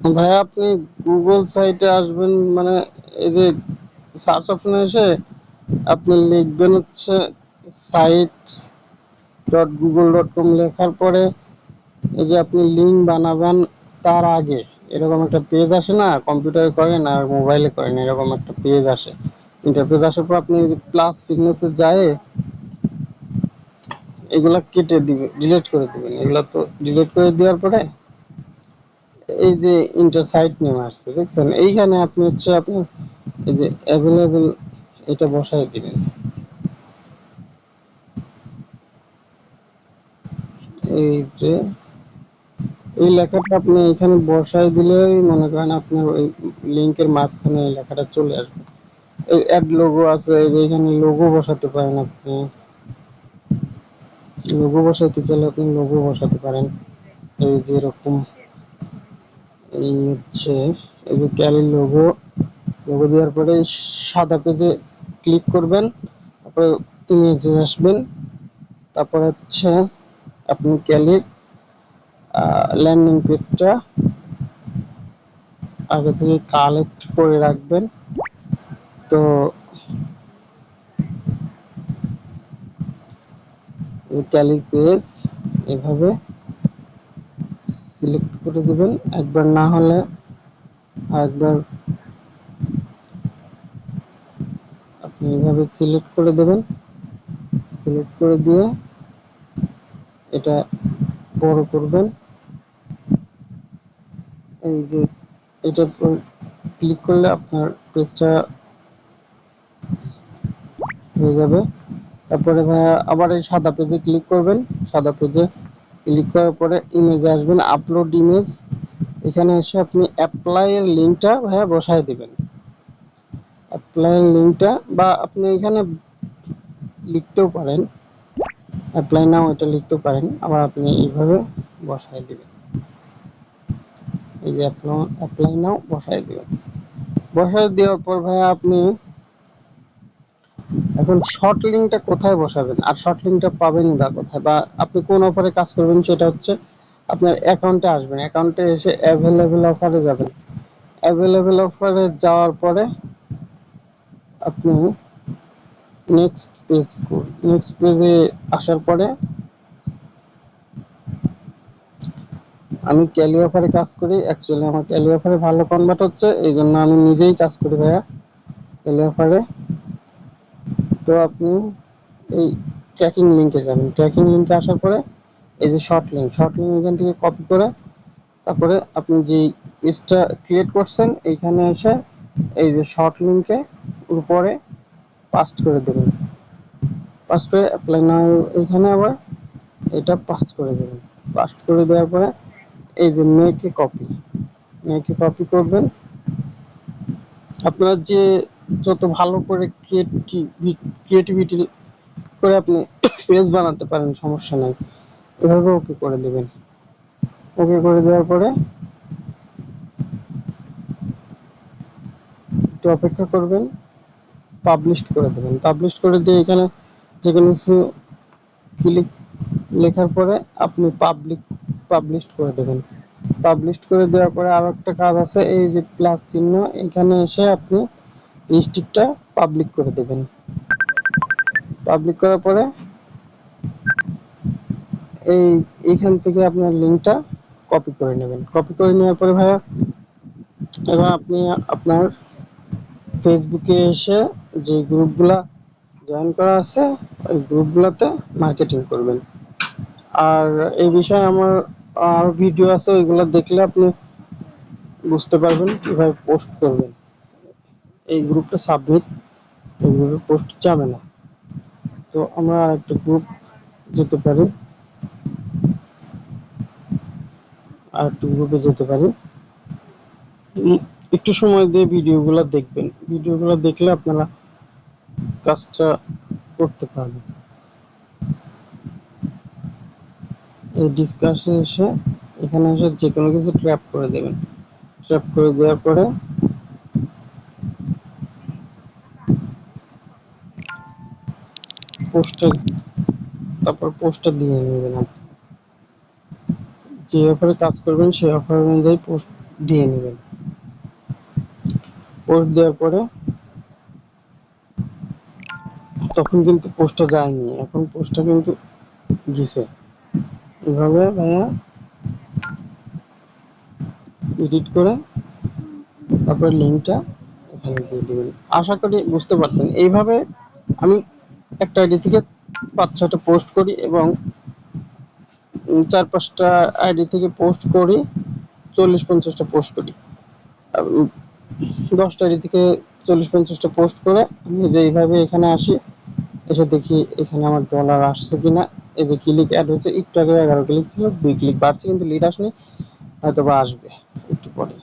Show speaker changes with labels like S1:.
S1: ভাই, আপনি গুগল সাইটে আসবেন মানে এই যে সার্চ অপশনে এসে আপনি লিখবেন হচ্ছে site dot Google dot com লেখার পরে এই যে আপনি লিঙ্ক বানাবেন তার আগে। এরকম একটা পেজ আসে না কম্পিউটারে করেন আর মোবাইলে করেন, এরকম একটা পেজ আসে। ইন্টারপেজ আসার পর আপনি প্লাস চিহ্নতে যায় এগুলা কেটে দিবেন ডিলিট করে দিবেন। এগুলা তো ডিলিট করে দেওয়ার পরে এই যে ইন্টার সাইট নেম আসছে, দেখছেন? এইখানে আপনি হচ্ছে আপনি এই যে অ্যাভেলেবেল এটা বসাই দিবেন। এই যে, এই লেখাটা আপনি এখানে বসাই দিলেই মনে করেন আপনার ওই লিংকের মাঝখানে এই লেখাটা চলে আসবে। এই অ্যাড লোগো আছে এখানে লোগো বসাতে পারেন আপনি। লোগো বসাতে চাইলে আপনি লোগো বসাতে পারেন। এই যে এরকম এই হচ্ছে, এই যে ক্যালির লোগো লোগো দেওয়ার পরে সাদা পেজে ক্লিক করবেন, তারপরে ইমেজে আসবেন, তারপর হচ্ছে আপনি ক্যালির ল্যান্ডিং পেজটা আগে থেকে কালেক্ট করে রাখবেন। তো ক্যালির পেজ এভাবে সিলেক্ট করে দেবেন। একবার না হলে আরেকবার আপনি এভাবে সিলেক্ট করে দেবেন। সিলেক্ট করে দিয়ে এটা বড় করবেন। এই যে এটা ক্লিক করলে আপনার পেজটা হয়ে যাবে। তারপরে আবার এই সাদা পেজে ক্লিক করবেন। সাদা পেজে ক্লিক করার পরে ইমেজ আসবেন আপলোড ইমেজ এখানে এসে আপনি অ্যাপ্লাই এর লিঙ্কটা ভাইয়া বসায় দিবেন। অ্যাপ্লাই লিঙ্কটা বা আপনি এখানে লিখতেও পারেন। অ্যাপ্লাই নাও এটা লিখতেও পারেন, আবার আপনি এইভাবে বসায় দিবেন। এই যে অ্যাপ্লাই নাও বসায় দিবেন। বসায় দেওয়ার পর ভাইয়া আপনি এখন শর্ট লিঙ্কটা কোথায় বসাবেন? আর শর্ট লিঙ্কটা পাবেন বা কোথায়? বা আপনি কোন অফারে কাজ করবেন সেটা হচ্ছে আপনার অ্যাকাউন্টে আসবেন। অ্যাকাউন্টে এসে অ্যাভেলেবেল অফারে যাবেন। অ্যাভেলেবেল অফারে যাওয়ার পরে আপনি নেক্সট পেজ করুন নেক্সট পেজে আসার পরে আমি ক্যালি অফারে কাজ করি। অ্যাকচুয়ালি আমার ক্যালি অফারে ভালো কনভার্ট হচ্ছে। এই জন্য আমি নিজেই কাজ করি ভাইয়া। ক্যালি অফারে তো আপনি এই ট্র্যাকিং লিঙ্কে যাবেন। ট্র্যাকিং লিঙ্কে আসার পরে এই যে শর্ট লিঙ্ক শর্ট লিঙ্ক এখান থেকে কপি করে তারপরে আপনি যে পেজটা ক্রিয়েট করছেন, এইখানে এসে এই যে শর্ট লিঙ্কে উপরে পাস্ট করে দেবেন। পাস্ট করে অ্যাপ্লাই নাও এইখানে আবার এটা পাস্ট করে দেবেন। পাস্ট করে দেওয়ার পরে এই যে মেকে কপি মেকে কপি করবেন। আপনার যে যত ভালো করে ক্রিয়েটিভিটি করে আপনি পেজ বানাতে পারেন, সমস্যা নাই। এভাবে ওকে করে দেবেন। ওকে করে দেওয়ার পরে একটু অপেক্ষা করবেন পাবলিশ করে দেবেন। পাবলিশ করে দিয়ে এখানে যে কোনো কিছু ক্লিক লেখার পরে আপনি পাবলিক পাবলিশ করে দেবেন। পাবলিশ করে দেওয়ার পরে আরও একটা কাজ আছে, এই যে প্লাস চিহ্ন, এখানে এসে আপনি স্টিকটা পাবলিক করে দেবেন। পাবলিক করার পরে এই, এইখান থেকে আপনার লিঙ্কটা কপি করে নেবেন। কপি করে নেওয়ার পরে ভাইয়া, এবার আপনি আপনার ফেসবুকে এসে যে গ্রুপগুলা জয়েন করা আছে, ওই গ্রুপগুলোতে মার্কেটিং করবেন। আর এই বিষয়ে আমার আর ভিডিও আছে, ওইগুলো দেখলে আপনি বুঝতে পারবেন কীভাবে পোস্ট করবেন। এই গ্রুপটা সাবমিট এই গ্রুপে পোস্ট যাবে না। তো আমরা একটা গ্রুপ যেতে পারি। আর একটা গ্রুপে যেতে পারি। একটু সময় দিয়ে ভিডিওগুলো দেখবেন। ভিডিওগুলো দেখলে আপনারা কাজটা করতে পারবেন। এই ডিসকাশে এসে এখানে এসে যে কোনো কিছু ট্র্যাপ করে দেবেন। ট্র্যাপ করে দেওয়ার পরে পোস্টার তারপর পোস্টার দিয়ে নেবেন যে অফারে কাজ করবেন, সেই অফার অনুযায়ী পোস্ট দিয়ে নেবেন। পোস্ট দেওয়ার পরে তখন কিন্তু পোস্টটা যায়নি। এখন পোস্টটা কিন্তু গেছে। এভাবে ভাইয়া? এডিট করে তারপর লিঙ্কটা এখানে দিয়ে দিবেন। আশা করি বুঝতে পারছেন। এইভাবে আমি একটা আইডি থেকে পাঁচ ছটা পোস্ট করি এবং চার পাঁচটা আইডি থেকে পোস্ট করি, চল্লিশ পঞ্চাশটা পোস্ট করি। দশটা আইডি থেকে চল্লিশ পঞ্চাশটা পোস্ট করে আমি যে এইভাবে এখানে আসি, এসে দেখি এখানে আমার ডলার আসছে কিনা। এই যে ক্লিক অ্যাড হয়েছে, একটু আগে এগারো ক্লিক ছিল, দুই ক্লিক বাড়ছে, কিন্তু লিড আসেনি হয়তো বা আসবে একটু পরে।